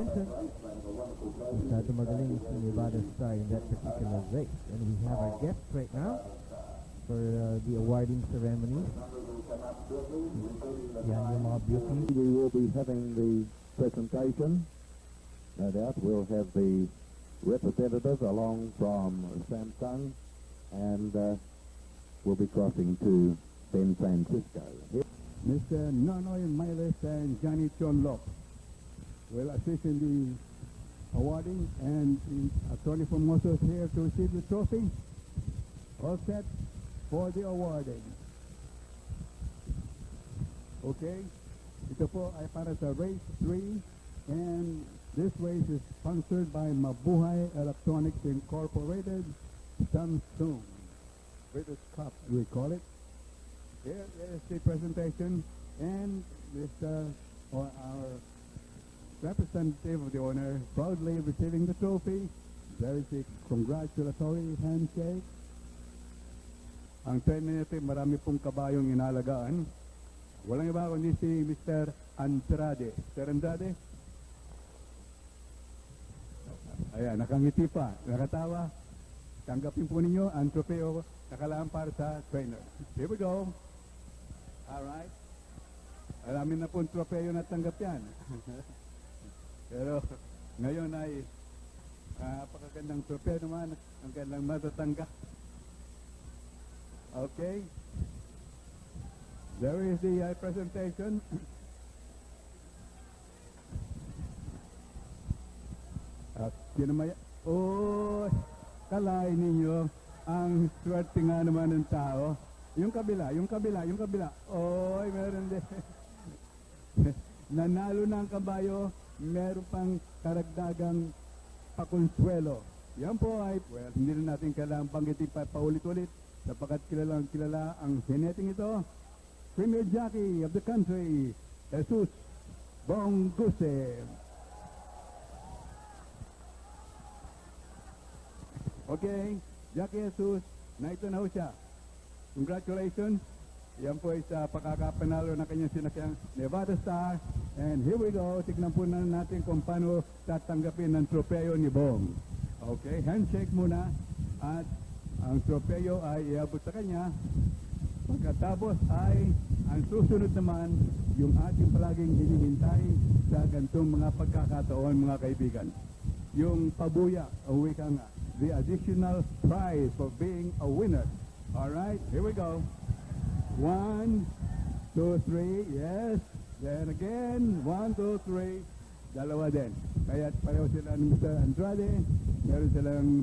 Masyado magaling si Nevada Star in that particular race. And we have our guest right now for uh, the awarding ceremony. Yan yung beauty. We will be having the presentation. No doubt we'll have the representative along from Samsung and uh, we'll be crossing to San Francisco. Mr. Nonoy Miles and Johnny Chonlop the awarding and the attorney from Moses here to receive the trophy. All set for the awarding. Okay? Ito po ay para race 3 and this race is sponsored by Mabuhay Electronics Incorporated, Samsung. British Cup, we call it. Here is the presentation, and Mr. or our representative of the owner proudly receiving the trophy. There is a congratulatory handshake. Ang 10 minute, marami pong kabayong inalagaan. Walang iba kundi si Mr. Andrade. Mr. Andrade? Ayan, nakangiti pa, nakatawa. Tanggapin po ninyo ang tropeo nakalaan para sa trainer. Here we go. Alright. Alamin na po ang tropeo na tanggap yan. Pero ngayon ay uh, napakagandang tropeo naman. Ang gandang matatanggap. Okay. There is the uh, presentation. At kinamaya... Oh, kalay ninyo ang swerte nga naman ng tao. Yung kabila, yung kabila, yung kabila. Oy, meron din. Nanalo na ang kabayo, meron pang karagdagang pakonsuelo. Yan po ay, well, hindi na natin kailangang banggitin pa paulit-ulit sapagkat kilalang kilala ang geneting ito. Premier Jockey of the country, Jesus Bonguse. Okay, Jackie Jesus, na ito na ho siya. Congratulations. Yan po ay sa pagkakapanalo ng kanyang sinakyang Nevada Star. And here we go. Tignan po na natin kung paano tatanggapin ng tropeo ni Bong. Okay, handshake muna. At ang tropeo ay iabot sa kanya. Pagkatapos ay ang susunod naman yung ating palaging hinihintay sa gantong mga pagkakataon mga kaibigan. Yung pabuya, o wika nga, the additional prize for being a winner. All right, here we go. One, two, three, yes. Then again, one, two, three. Dalawa din. Kaya pareho sila ni Mr. Andrade. Meron silang